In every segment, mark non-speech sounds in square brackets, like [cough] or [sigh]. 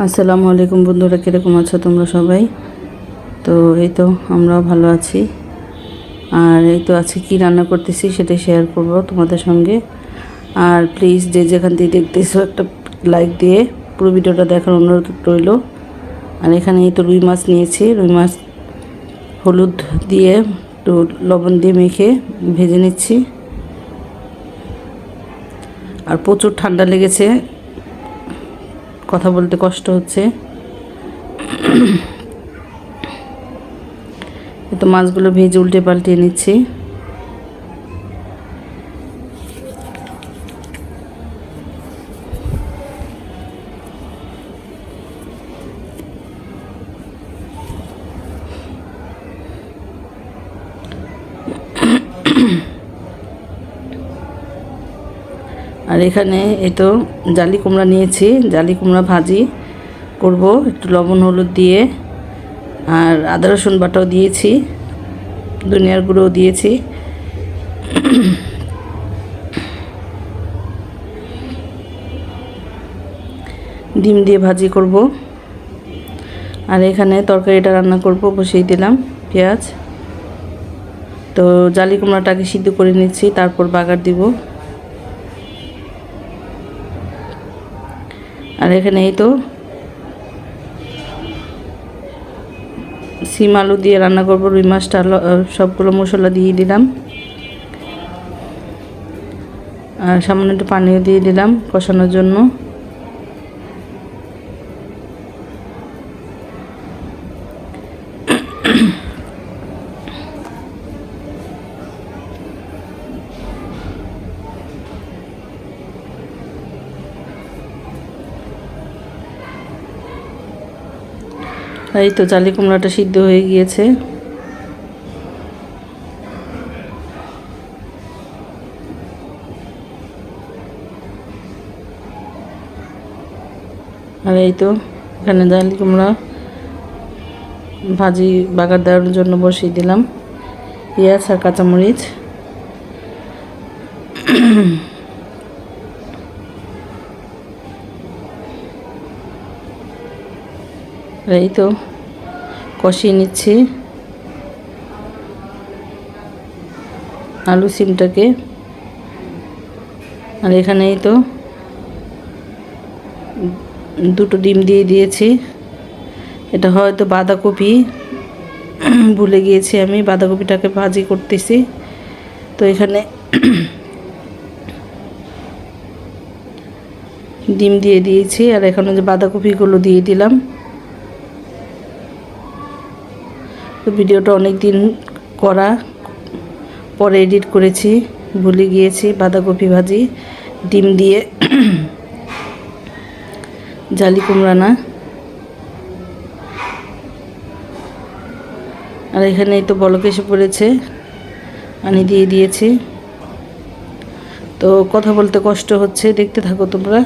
আসসালামু আলাইকুম বন্ধুরা, কীরকম আছো তোমরা সবাই? তো এই তো আমরাও ভালো আছি। আর এই তো আজকে কী রান্না করতেছি সেটাই শেয়ার করব তোমাদের সঙ্গে। আর প্লিজ যে যেখান থেকে দেখতেছো একটা লাইক দিয়ে পুরো ভিডিওটা দেখার অনুরোধ রইল। আর এখানে এই তো রুই মাছ নিয়েছি, রুই মাছ হলুদ দিয়ে একটু লবণ দিয়ে মেখে ভেজে নিচ্ছি। আর প্রচুর ঠান্ডা লেগেছে কথা বলতে কষ্ট হচ্ছে। তো মাছগুলো ভেজে উল্টে পাল্টে নিচ্ছি। আর এখানে এই তো জালি কুমড়া নিয়েছি, জালি কুমড়া ভাজি করব, একটু লবণ, হলুদ দিয়ে। আর আদা, রসুন বাটাও দিয়েছি, ধনিয়ার গুঁড়োও দিয়েছি। ডিম দিয়ে ভাজি করব। আর এখানে তরকারিটা রান্না করব, বসিয়ে দিলাম পেঁয়াজ। তো জালি কুমড়াটাকে সিদ্ধ করে নিচ্ছি, তারপর বাগার দিব। আর এখানে এই তো সিম আলু দিয়ে রান্না করব, রুই মাছটা সবগুলো মশলা দিয়ে দিলাম। আর সামান্য একটু পানিও দিয়ে দিলাম কষানোর জন্য। এই তো চালি কুমড়াটা সিদ্ধ হয়ে গিয়েছে। আর এই তো এখানে জালি কুমড়া ভাজি বাগার দেওয়ার জন্য বসিয়ে দিলাম। পেঁয়াজ আর কাঁচামরিচ। এই তো, কষিয়ে নিচ্ছি। আলু সিমটাকে। আর এখানেই তো দুটো ডিম দিয়ে দিয়েছি। এটা হয়তো বাঁধাকপি, ভুলে গিয়েছি আমি, বাঁধাকপিটাকে ভাজি করতেছি। তো এখানে ডিম দিয়ে দিয়েছি, আর এখানে যে বাঁধাকপিগুলো দিয়ে দিলাম। তো ভিডিওটা অনেক দিন করা, পরে এডিট করেছি, ভুলে গিয়েছি, বাঁধাকপি ভাজি, ডিম দিয়ে [clears throat] জালি কুমড়া না আর এখানে তো বলক এসে পড়েছে, পানি দিয়ে দিয়েছি। তো কথা বলতে কষ্ট হচ্ছে, দেখতে থাকো তোমরা।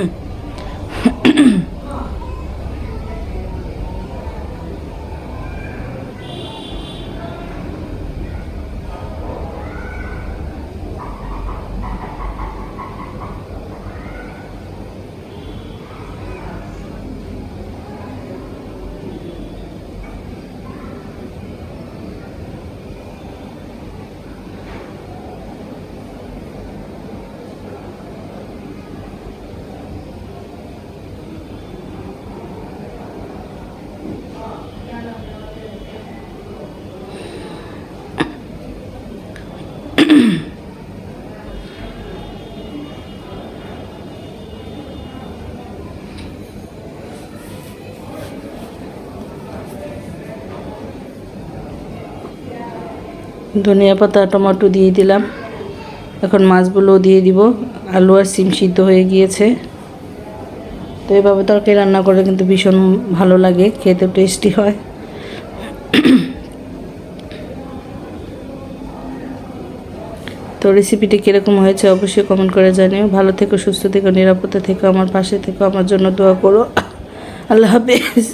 Mm-hmm. ধনিয়া পাতা, টমেটো দিয়ে দিলাম। এখন মাছগুলোও দিয়ে দিব। আলু আর সিম সিদ্ধ হয়ে গিয়েছে। তো এভাবে তরকারি রান্না করে কিন্তু ভীষণ ভালো লাগে, খেতে টেস্টি হয়। তো রেসিপিটি কীরকম হয়েছে অবশ্যই কমেন্ট করে জানিও। ভালো থেকো, সুস্থ থেকো, নিরাপদে থেকো, আমার পাশে থেকো, আমার জন্য দোয়া করো। আল্লাহ হাফিজ।